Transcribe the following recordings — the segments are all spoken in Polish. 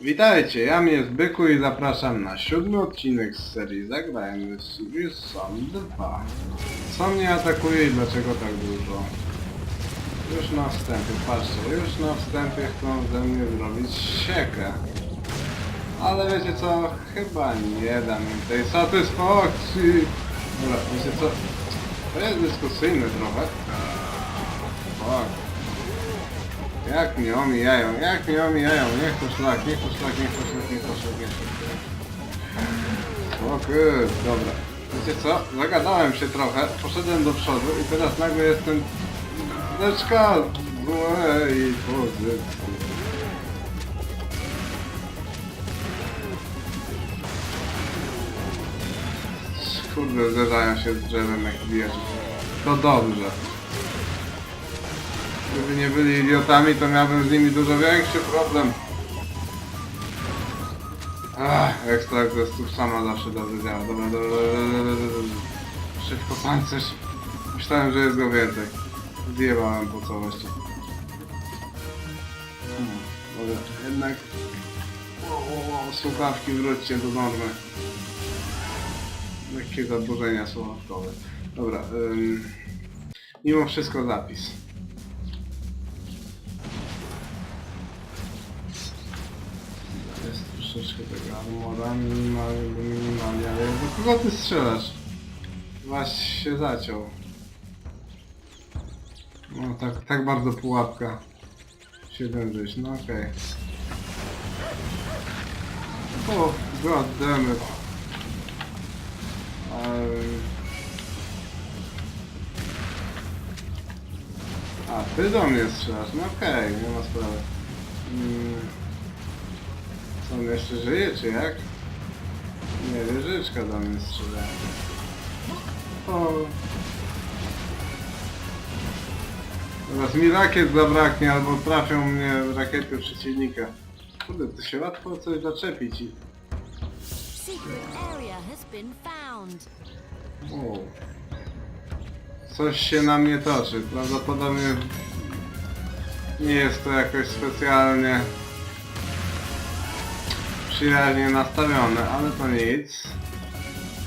Witajcie, ja mnie Byku i zapraszam na siódmy odcinek z serii Zagrajmy w Serious Sam 2. Co mnie atakuje i dlaczego tak dużo? Już na wstępie, patrzcie, już na wstępie chcą ze mnie zrobić siekę. Ale wiecie co, chyba nie dam im tej satysfakcji. Dobra, wiecie co, to jest dyskusyjne trochę. Fuck. Jak mnie omijają, jak mnie omijają, niech to szlak, niech to szlak, niech to szlak, niech to szlak, niech to szlak. O dobra. Wiecie co, zagadałem się trochę, poszedłem do przodu i teraz nagle jestem... Leczka złej pozycji. Kurde, zderzają się z drzewem jak wieży. To dobrze. Gdyby nie byli idiotami, to miałbym z nimi dużo większy problem. Ach, ekstrakt testów sama zawsze dobrze działa. Dobra, dobra, dobra, dobra, dobra, dobra. Szybko pancerz. Myślałem, że jest go więcej. Zjebałem po całości. Hmm, dobra, jednak... O, o, o, słuchawki wróćcie do normy. Lekkie zaburzenia słuchawkowe. Dobra, ym, mimo wszystko zapis. Troszeczkę tego armora, minimalnie, minimalnie, ale do kogo ty strzelasz? Waś się zaciął. No tak, tak bardzo pułapka. 7 żyć, no okej. O, god damn it. A, ty do mnie strzelasz, no okej, nie ma sprawy. Mm. Co on jeszcze żyje, czy jak? Nie, wieżyczka do mnie strzela. O. Teraz mi rakiet zabraknie, albo trafią mnie rakiety przeciwnika. Kurde, to się łatwo coś zaczepić i... Secret area has been found. O. Coś się na mnie toczy. Prawdopodobnie nie jest to jakoś specjalnie przyjaźnie nastawione, ale to nic.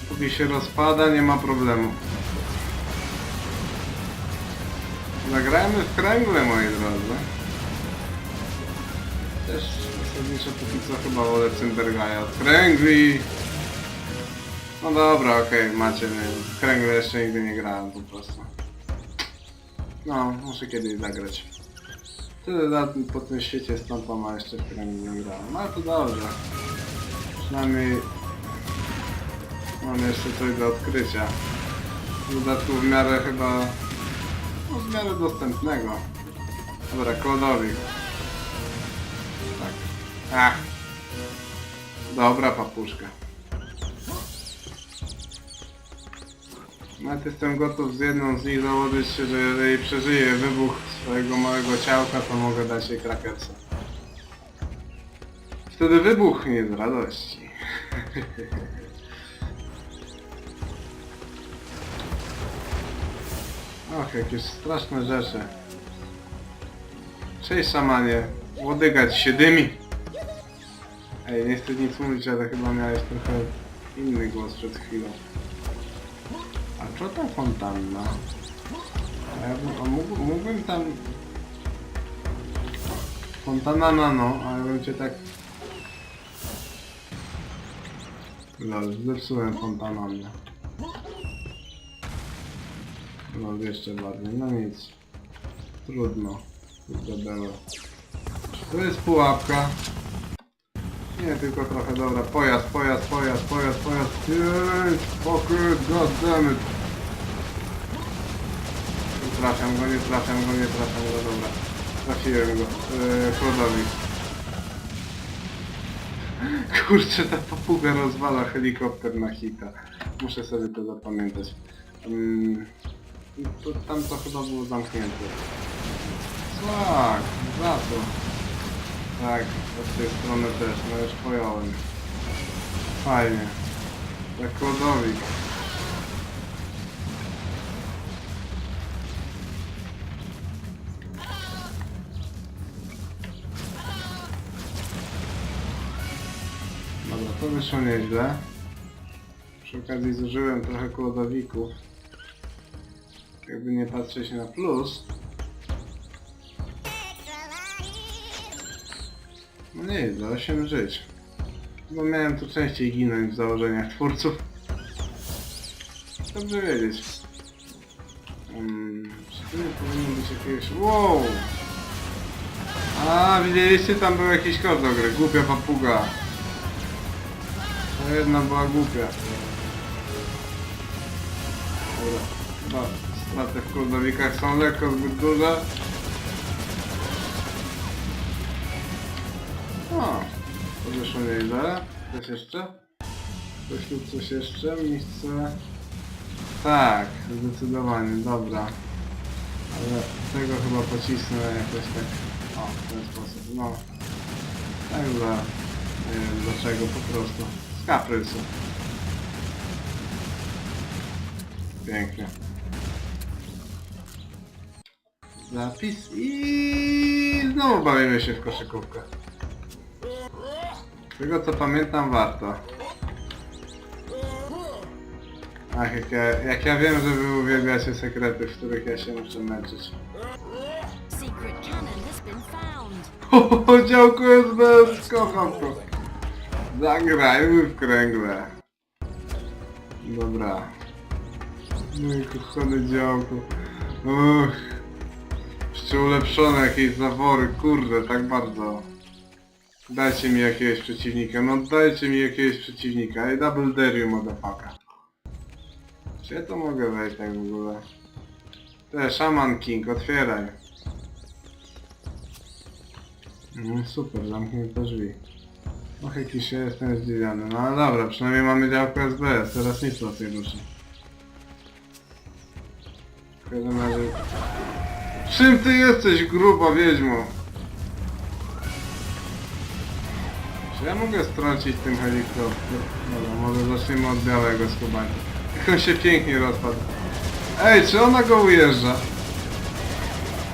Póki się rozpada, nie ma problemu. Zagrajmy w kręgle, moi drodzy. Też zasadniczo póki co chyba wolę Cymbergaja kręgli. No dobra, okej, macie mnie. Kręgle jeszcze nigdy nie grałem po prostu. No, muszę kiedyś zagrać. Tyle lat po tym świecie stąpam, a jeszcze w kręgle nie grałem. No to dobrze. Przynajmniej mam jeszcze coś do odkrycia. W dodatku w miarę chyba... No w miarę dostępnego. Dobra, kodowi. Tak. Ach. Dobra papuszka. Nawet jestem gotów z jedną z nich założyć się, że jeżeli przeżyję wybuch swojego małego ciałka, to mogę dać jej krakersa. Wtedy wybuchnie z radości. Och, jakieś straszne rzeczy. Cześć szamanie, łodygać się dymi. Ej, nie chcę nic mówić, ale chyba miałeś trochę inny głos przed chwilą. Co ta fontanna? A ja bym, a mógł, mógłbym tam... Fontana nano, ale bym cię tak... Lol, zepsułem fontanannę. Lol, jeszcze bardziej, no nic. Trudno. Izabela. To jest pułapka. Nie, tylko trochę, dobra, pojazd, pojazd, pojazd, pojazd, pojazd, jej, fucker, god damn it. Nie trafiam go, nie trafiam go, nie trafiam go, dobra. Trafiłem go, yy, Klodowi. Kurczę, ta papuga rozwala helikopter na hita. Muszę sobie to zapamiętać. Mm, to, tam to chyba było zamknięte. Tak, za to. Tak, od tej strony też, no już pojąłem. Fajnie. Jak klodowik. To wyszło nieźle. Przy okazji zużyłem trochę kłodowików. Jakby nie patrzeć na plus. No nie jest, 8 żyć. Bo miałem tu częściej ginąć w założeniach twórców. Dobrze wiedzieć. Um, czy tu nie powinno być jakiegoś... Wow! A, widzieliście? Tam był jakiś kod do gry. Głupia papuga. Jedna była głupia. Dobra. Straty w są lekko zbyt duże. O, to wyszło nieźle. Coś jeszcze? Coś lub coś jeszcze? Miejsce... Tak, zdecydowanie, dobra. Ale tego chyba pocisnę jakoś tak... O, w ten sposób, no. Tak dla... Nie wiem dlaczego, po prostu. Z kaprysu. Pięknie. Zapis i znowu bawimy się w koszykówkę. Z tego co pamiętam warto. Ach, jak ja, jak ja wiem, że wy uwielbiacie sekrety, w których ja się muszę męczyć. Secret cannon has been found. SBS, kocham to. Zagrajmy w kręgle. Dobra. Mój kochany działko. Uch. Jeszcze ulepszone jakieś zawory, kurde, tak bardzo. Dajcie mi jakiegoś przeciwnika, no dajcie mi jakiegoś przeciwnika. Ej, double dare you, motherfucker. Czy ja to mogę wejść tak w ogóle? Te, Shaman King, otwieraj. No super, zamknięte drzwi. Och, jakiś ja jestem zdziwiony. No ale dobra, przynajmniej mamy działko SBS, teraz nic nas nie ruszy. W każdym razie... Czym ty jesteś, gruba wiedźmo? Czy ja mogę strącić tym helikopter? Dobra, może zaczniemy od białego skubania. Jak on się pięknie rozpadł. Ej, czy ona go ujeżdża?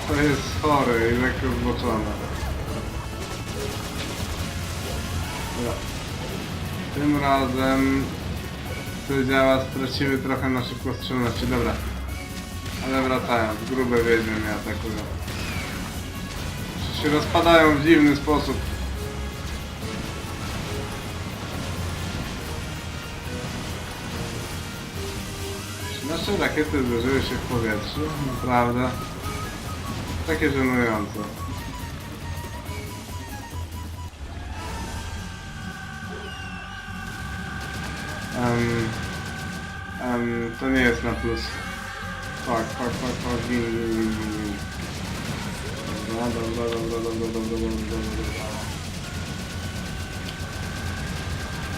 To jest chory i lekko zboczone. Tym razem to działa, stracimy trochę na szybkostrzelności, dobra. Ale wracając, grube wiedźmy mnie atakują. Się rozpadają w dziwny sposób. Nasze rakiety zderzyły się w powietrzu, naprawdę. Takie żenujące. Um, um, to nie jest na plus. Fuck, fuck, fuck, fuck, win, win, win, win. Dobra, dobra, dobra, dobra, dobra, dobra, dobra, dobra.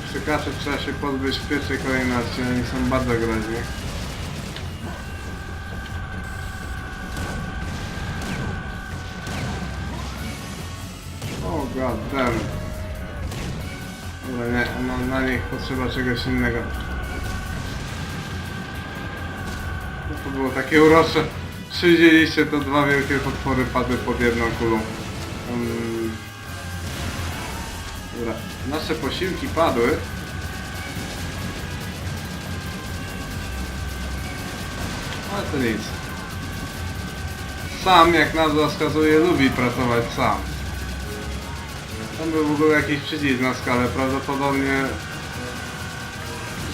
Przy trzeba się pozbyć w pierwszej kolejności, oni są bardzo groźni. O god damn Dobra, nie, na, na nich potrzeba czegoś innego. No to było takie urocze. Czy widzieliście, to dwa wielkie potwory padły pod jedną kulą. Um, dobra, nasze posiłki padły. Ale to nic. Sam, jak nazwa wskazuje, lubi pracować sam. Tam był w ogóle jakiś przycisk na skalę, prawdopodobnie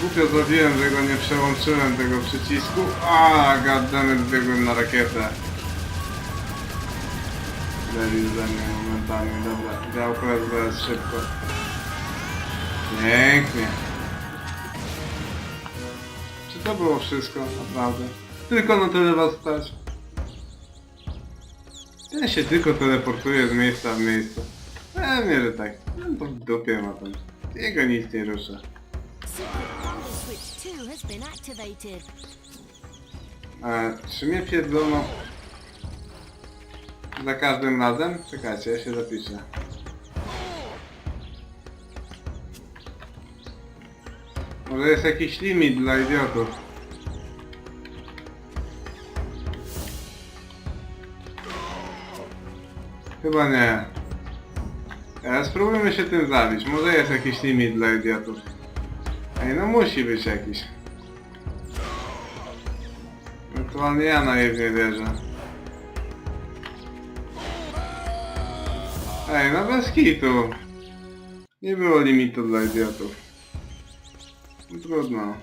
głupio zrobiłem, że go nie przełączyłem tego przycisku. A, goddammit, zbiegłem na rakietę. Debil ze mnie momentami, dobra, działko SBS szybko. Pięknie. Czy to było wszystko, naprawdę? Tylko na tyle was stać. Ten się tylko teleportuje z miejsca w miejsce. Pewnie, że tak. No to w dupie ma tam. Jego nic nie rusza. Secret rumble switch 2 has been activated. E, czy mnie pierdolą za każdym razem? Czekajcie, ja się zapiszę. Może jest jakiś limit dla idiotów. Chyba nie. Spróbujmy się tym zabić. Może jest jakiś limit dla idiotów. Ej, no musi być jakiś. Ewentualnie ja naiwnie wierzę. Ej, no bez kitu. Nie było limitu dla idiotów. No Trudno.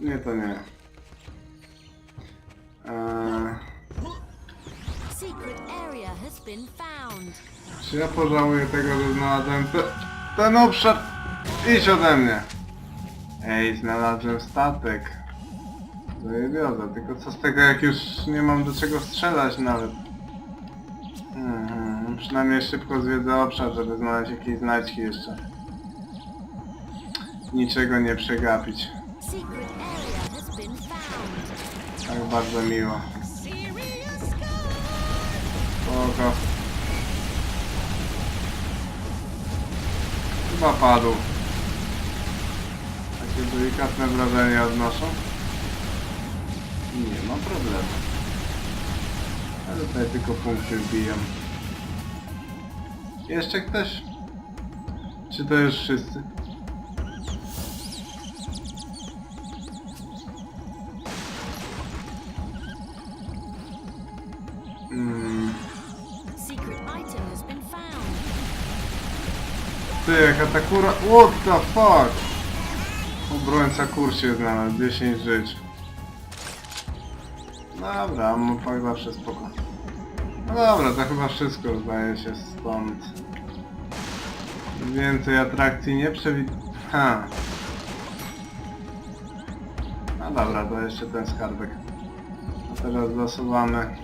Nie, to nie. Eee, Secret area has been found. czy ja pożałuję tego, że znalazłem te, ten obszar? Idź ode mnie! Ej, znalazłem statek. Zajebiozę, tylko co z tego jak już nie mam do czego strzelać nawet. Mhm, przynajmniej szybko zwiedzę obszar, żeby znaleźć jakieś znajdźki jeszcze. Niczego nie przegapić. Secret area has been found. Tak bardzo miło. Spoko. Chyba padł. Takie delikatne wrażenie odnoszą. Nie ma problemu. Ale tutaj tylko punkty wbijam. Jeszcze ktoś? Czy to już wszyscy? Hmm. Ty, jaka ta kura... What the fuck? Obrońca kur się znalazł, 10 żyć. Dobra, mam tak zawsze spoko. No dobra, to chyba wszystko zdaje się stąd. Więcej atrakcji nie przewid... Ha. No dobra, to jeszcze ten skarbek. A teraz zasuwamy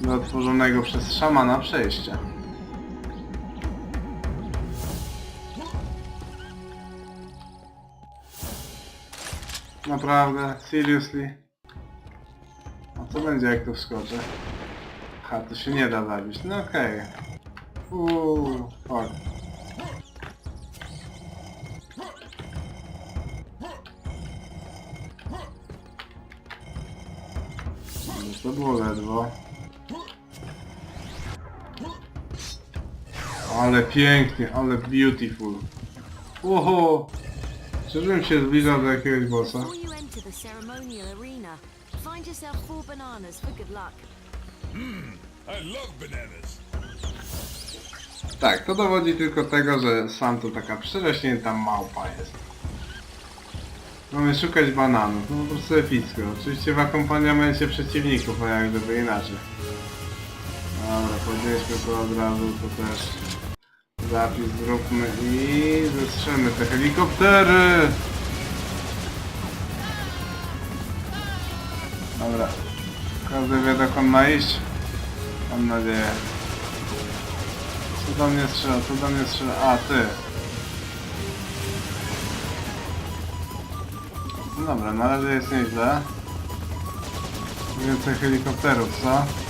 do otworzonego przez szamana przejścia. Naprawdę? Seriously? A co będzie jak tu wskoczę? Ha, to się nie da zabić. No okej. Uuu, fuck. No to było ledwo. Ale pięknie, ale beautiful. Oho! Czyżbym się zbliżał do jakiegoś bossa? Before you enter the ceremonial arena, find yourself four bananas for good luck. I love bananas. Tak, to dowodzi tylko tego, że sam to taka przerośnięta małpa jest. Mamy szukać bananów, no po prostu epicko. Oczywiście w akompaniamencie przeciwników, a jak gdyby inaczej. Dobra, podnieśmy to od razu, to też zapis zróbmy i zestrzelmy te helikoptery! Dobra, każdy wie dokąd ma iść? Mam nadzieję. Co do mnie strzela? Co do mnie strzela? A, ty. No Dobra, na razie jest nieźle. Więcej helikopterów, co?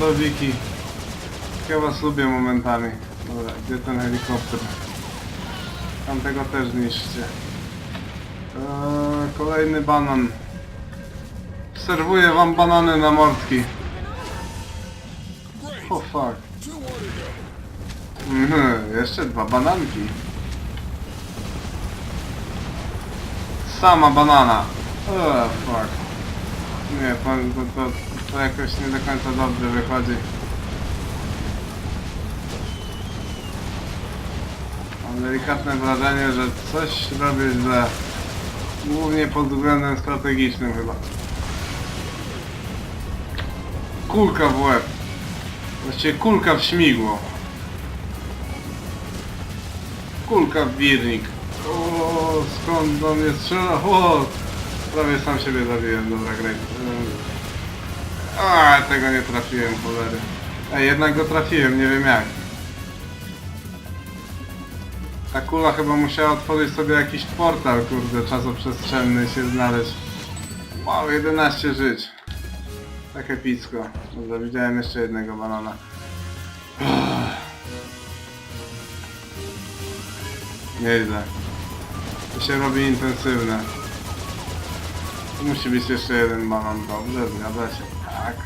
Uuu, klodowiki. Ja was lubię momentami. Dobra, gdzie ten helikopter? Tamtego też niszcie. Eee, kolejny banan. Serwuję wam banany na mordki. Oh fuck. Mhm, jeszcze dwa bananki. Sama banana. Eee, fuck. Nie, to, to, to, to jakoś nie do końca dobrze wychodzi. Mam delikatne wrażenie, że coś robię źle. Głównie pod względem strategicznym chyba. Kulka w łeb. Właściwie kulka w śmigło. Kulka w wirnik. O, skąd do mnie strzela? O, prawie sam siebie zabiłem, dobra graj. A, tego nie trafiłem, cholery. Ej, jednak go trafiłem, nie wiem jak. Ta kula chyba musiała otworzyć sobie jakiś portal, kurde, czasoprzestrzenny się znaleźć. Wow, 11 żyć. Tak epicko. Dobra, widziałem jeszcze jednego banana. Nieźle. To się robi intensywne. Tu musi być jeszcze jeden banan, dobrze, zgadza się. Tak.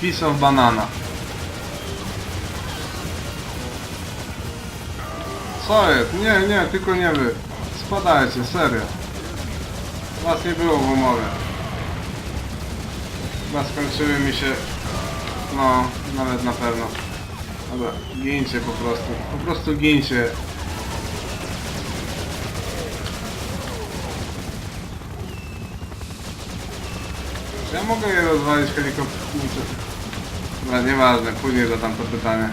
Piece of banana. Co jest? Nie, nie, tylko nie wy. Spadajcie, serio. Was nie było w umowie. Chyba skończyły mi się... No, nawet na pewno. Dobra, gincie po prostu. Po prostu gincie. Ja mogę je rozwalić helikopterem? Dobra, nieważne, później zadam to pytanie.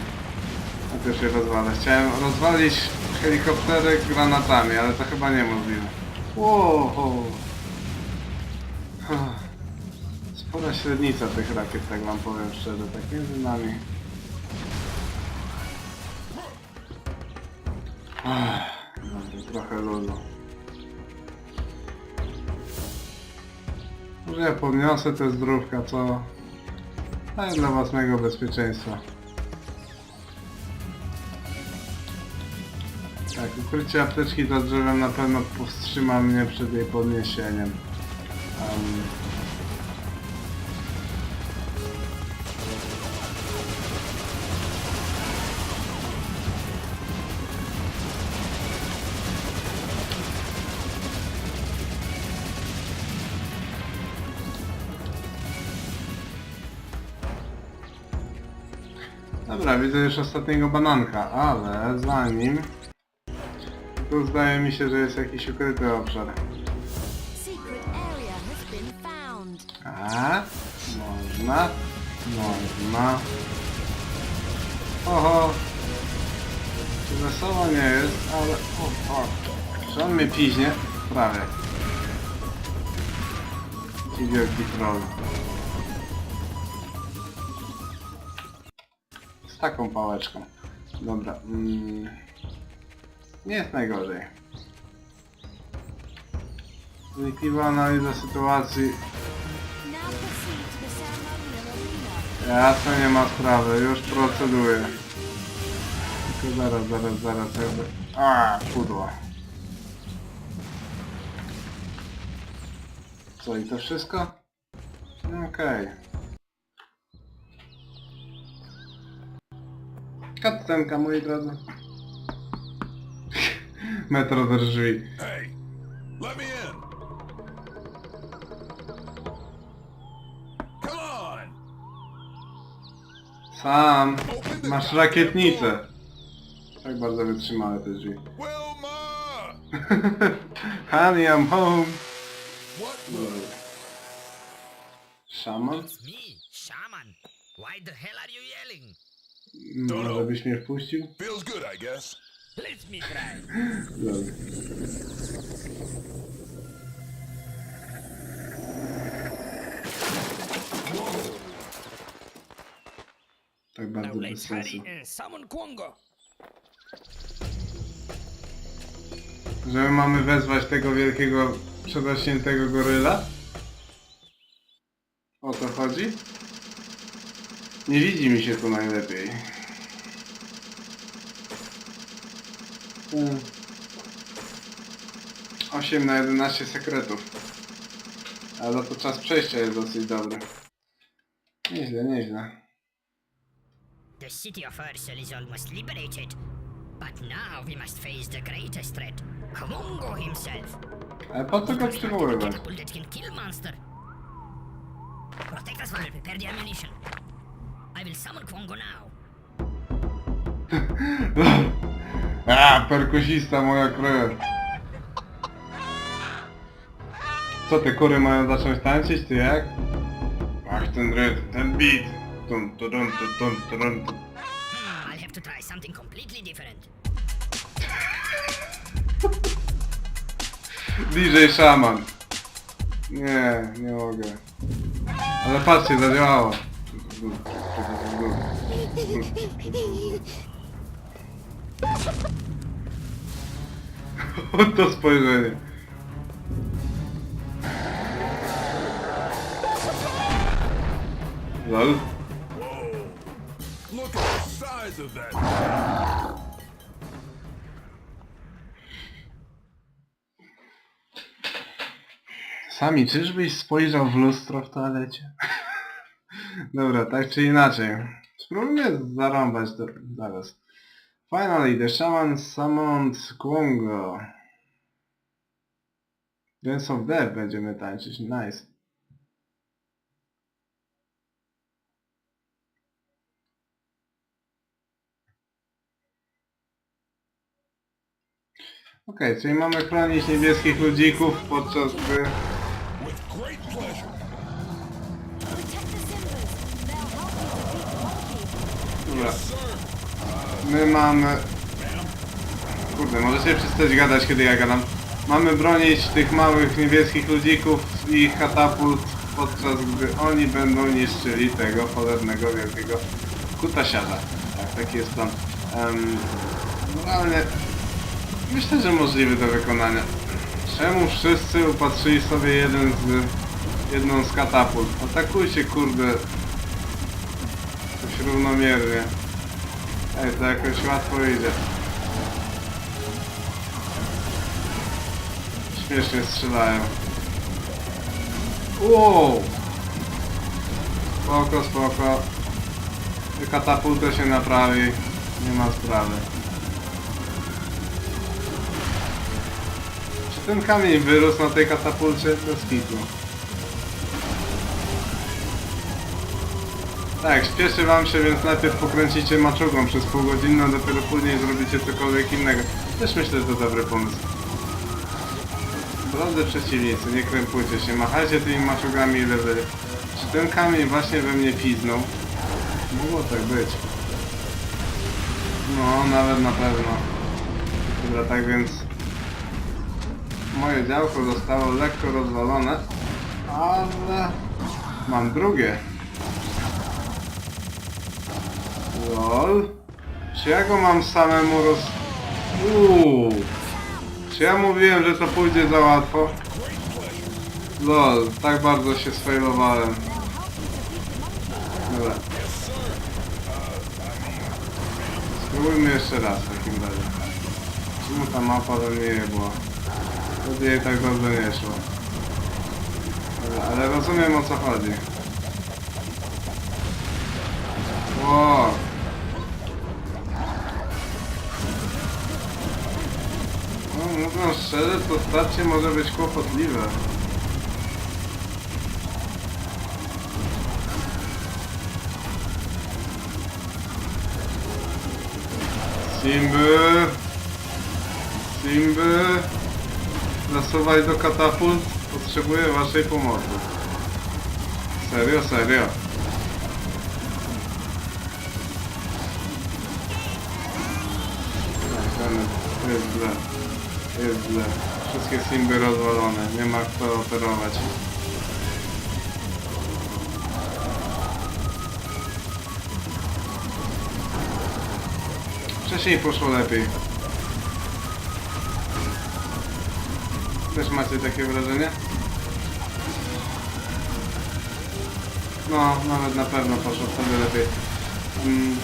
Najpierw je rozwalę. Chciałem rozwalić helikoptery granatami, ale to chyba niemożliwe. Wow. Spora średnica tych rakiet, tak wam powiem szczerze, tak między nami. Ach, Dobra, trochę luzu. Ja podniosę te zdrówka, co? Ale dla własnego bezpieczeństwa. Tak, ukrycie apteczki za drzewem na pewno powstrzyma mnie przed jej podniesieniem. Em, Dobra, widzę już ostatniego bananka, ale zanim... Tu zdaje mi się, że jest jakiś ukryty obszar. A, można, można. Oho. Wesoło nie jest, ale... O, o. Czy on mnie piźnie? Prawie. Ci wielki taką pałeczką. Dobra. Mm. Nie jest najgorzej. Wnikliwa analiza sytuacji. Jasne, nie ma sprawy, już proceduję. Tylko zaraz, zaraz, zaraz, jakby... A, pudło. Co, i to wszystko? Okej. Kattenka, moi drodzy. Metro do drzwi. Hey, let me in. Come on. Sam, masz rakietnicę. Tak bardzo wytrzymałe te drzwi. Wilma! Honey, I'm home. What the? Szaman? It's me, Shaman. Why the hell are you yelling? Może byś mnie wpuścił? Feels good, I guess. Let me try. Dobra. Tak Now bardzo bez let's sensu. hurry and summon Kwongo. Że my mamy wezwać tego wielkiego, przerośniętego goryla? O to chodzi? Nie widzi mi się tu najlepiej. Hmm. 8 na 11 sekretów. Ale to czas przejścia jest dosyć dobry. Nieźle, nieźle. The city of Ursel is almost liberated. But now we must face the greatest threat, Kwongo himself. Ale po co go przywoływać? Protect us while we prepare the ammunition. I will summon Kwongo now. A, perkusista moja krew. Co te kury mają zacząć tańczyć, ty jak? Ach, ten rytm, ten beat. Tum, tum, tum, tum, tum, tum, tum. Hmm, I'll have to try something completely different. DJ Shaman. Nie, nie mogę. Ale patrzcie, zadziałało. Oto spojrzenie. Lol. Sami, czyżbyś spojrzał w lustro w toalecie? Dobra, tak czy inaczej. Spróbujmy zarąbać to zaraz. Finally, the shaman summoned Kwongo. Dance of Death będziemy tańczyć, nice. Okej, czyli mamy chronić niebieskich ludzików podczas. My mamy... Kurde, możecie przestać gadać, kiedy ja gadam. Mamy bronić tych małych niebieskich ludzików i katapult, podczas gdy oni będą niszczyli tego cholernego wielkiego kutasiada. Tak, taki jest plan. Um. Myślę, że możliwy do wykonania. Czemu wszyscy upatrzyli sobie jeden z... jedną z katapult? Atakujcie, kurde, Jakoś równomiernie. Ej, to jakoś łatwo idzie. Śmiesznie strzelają. Wow! Spoko, spoko. Katapultę się naprawi. Nie ma sprawy. Czy ten kamień wyrósł na tej katapulcie? Bez kitu. Tak, śpieszy wam się, więc najpierw pokręcicie maczugą przez pół godziny, a dopiero później zrobicie cokolwiek innego. Też myślę, że to dobry pomysł. Drodzy przeciwnicy, nie krępujcie się, machajcie tymi maczugami ile wy. Czy ten kamień właśnie we mnie piznął? Mogło tak być. No, nawet na pewno. Dobra, tak więc... Moje działko zostało lekko rozwalone, ale... Mam drugie. Lol. Czy ja go mam samemu roz... Uuu. Czy ja mówiłem, że to pójdzie za łatwo? Lol, tak bardzo się sfailowałem. Dobra. Spróbujmy jeszcze raz w takim razie. Czemu ta mapa do mnie nie była? To jej tak dobrze nie szło. Dobra, ale rozumiem o co chodzi. Wow. No, mówiąc szczerze, to starcie może być kłopotliwe. Simby! Simby! Zasuwaj do katapult. Potrzebuję waszej pomocy. Serio, serio. Ten, to jest źle. Jest źle. Wszystkie simby rozwalone. Nie ma kto operować. Wcześniej poszło lepiej. Też macie takie wrażenie? No, nawet na pewno poszło wtedy lepiej. Mm.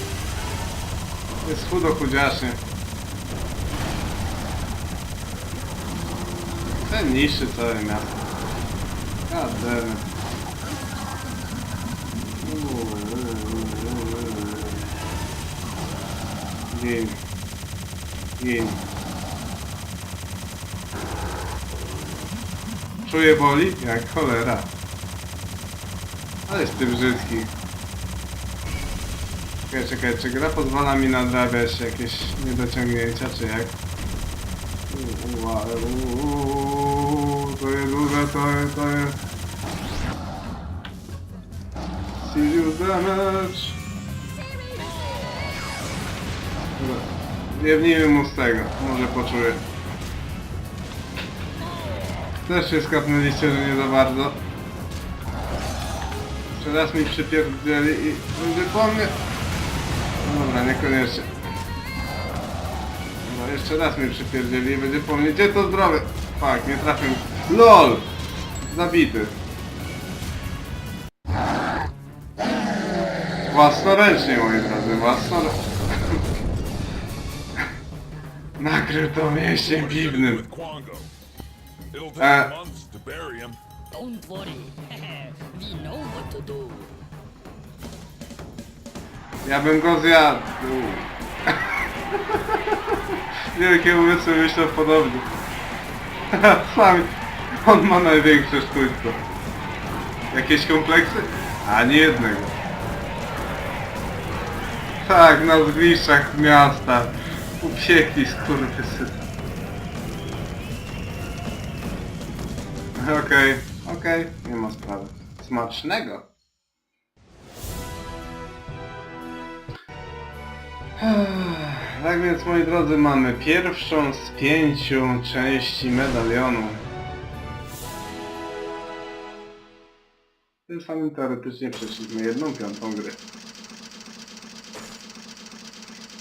Jest chudo chudziacznie. Ten niszczy całe miasto. Uuu. Gin. Gin. Czuję boli? Jak cholera. Ale ty brzydki. Czekaj, czekaj, czy gra pozwala mi nadrabiać jakieś niedociągnięcia, czy jak? To jest duże, to jest, to jest... Serious damage! Mu z tego, może poczuje. Też się skapnęliście, że nie za bardzo. Jeszcze raz mi przypierdzieli i będzie po mnie. No dobra, niekoniecznie. No jeszcze raz mnie przypierdzieli i będzie po mnie. Gdzie to zdrowie? Fak, nie trafię. LOL! Zabity. Własnoręcznie, moi drodzy, własnoręcznie. Nakrył to mięściem piwnym. Him. Don't worry. we know what to do. Ja bym go zjadł. Wielkie umysły myślą podobnie. Sam on ma największe sztućce. Jakieś kompleksy? Ani jednego. Tak, na zgliszczach miasta. Upiekli skurwysy. Okej, okej, nie ma sprawy. Smacznego. Tak więc moi drodzy mamy pierwszą z pięciu części medalionu. Tym samym teoretycznie przeszliśmy jedną piątą gry.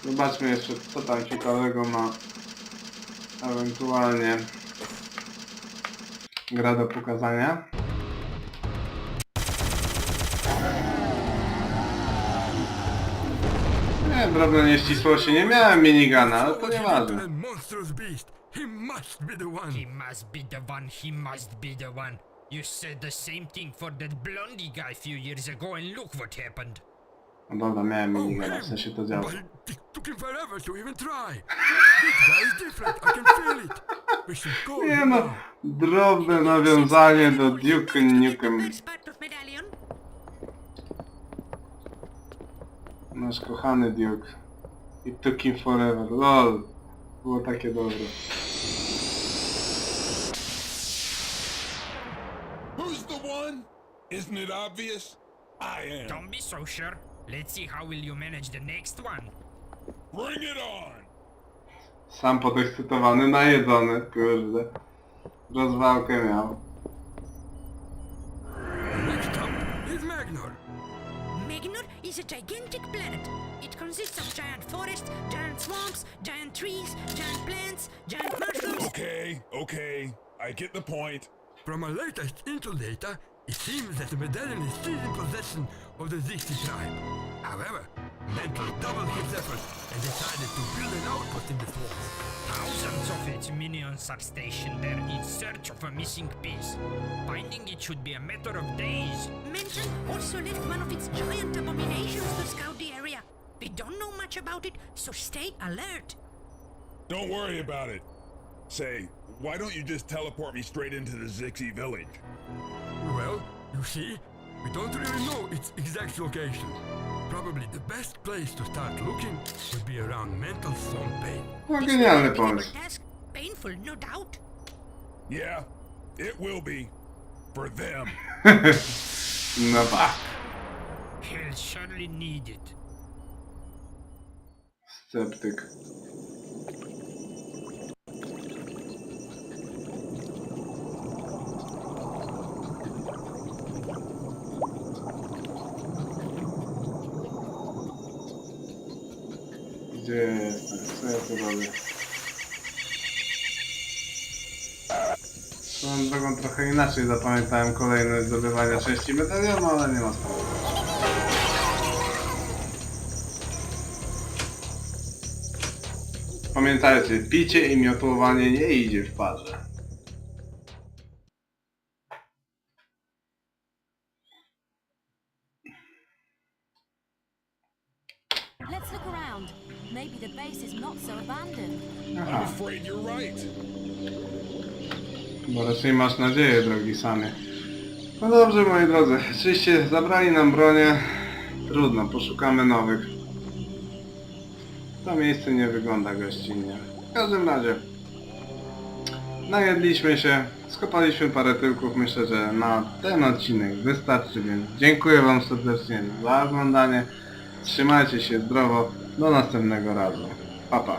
Zobaczmy jeszcze co tam ciekawego ma ewentualnie gra do pokazania. Nie, drobne nieścisłości, nie miałem minigana, ale to nieważne. Monstrous beast. He must be the one. He must be the one, he must be the one. You said the same thing for that blondie guy a few years ago and look what happened. No dobra, miałem Oh, minigana, w sensie to działa. But it took him forever to even try. this guy is different. I can feel it. We should go Nie no, now. drobne nawiązanie do Duke Nukem. part of medallion? Nasz kochany Duke. It took him forever. LOL. Było takie dobre. Who's one? Isn't it obvious? I am. Don't be so sure. Let's see how will you manage the next one. Bring it on! Sam podekscytowany, najedzony, kurde. Rozwałkę miał. Next up is Magnor. Magnor is a gigantic planet. It consists of giant forests, giant swamps, giant trees, giant plants, giant mushrooms. Okay, okay. I get the point. From our latest intel data, it seems that the medallion is still in possession of the Zixi tribe. However, Mental doubled his efforts and decided to build an outpost in the swamps. Thousands of its minions are stationed there in search of a missing piece. Finding it should be a matter of days. Mental also left one of its giant abominations to scout the area. We don't know much about it, so stay alert. Don't worry about it. Say, why don't you just teleport me straight into the Zixi village? Well, you see, we don't really know its exact location. Probably the best place to start looking would be around Mental Swamp Bay. No This genialny will be a pomysł. task. Painful, no doubt. Yeah, it will be. For them. No ba. He'll surely need it. Sceptyk. Jestem? Co ja tu robię? Swoją drogą trochę inaczej zapamiętałem kolejne zdobywania części medalionu, ale nie ma sprawy. Pamiętajcie, picie i miotłowanie nie idzie w parze. Raczej masz nadzieję, drogi Samie. No dobrze, moi drodzy, oczywiście zabrali nam bronię. Trudno, poszukamy nowych. To miejsce nie wygląda gościnnie. W każdym razie, najedliśmy się, skopaliśmy parę tyłków. Myślę, że na ten odcinek wystarczy, więc dziękuję Wam serdecznie za oglądanie. Trzymajcie się zdrowo. Do następnego razu. Pa, pa.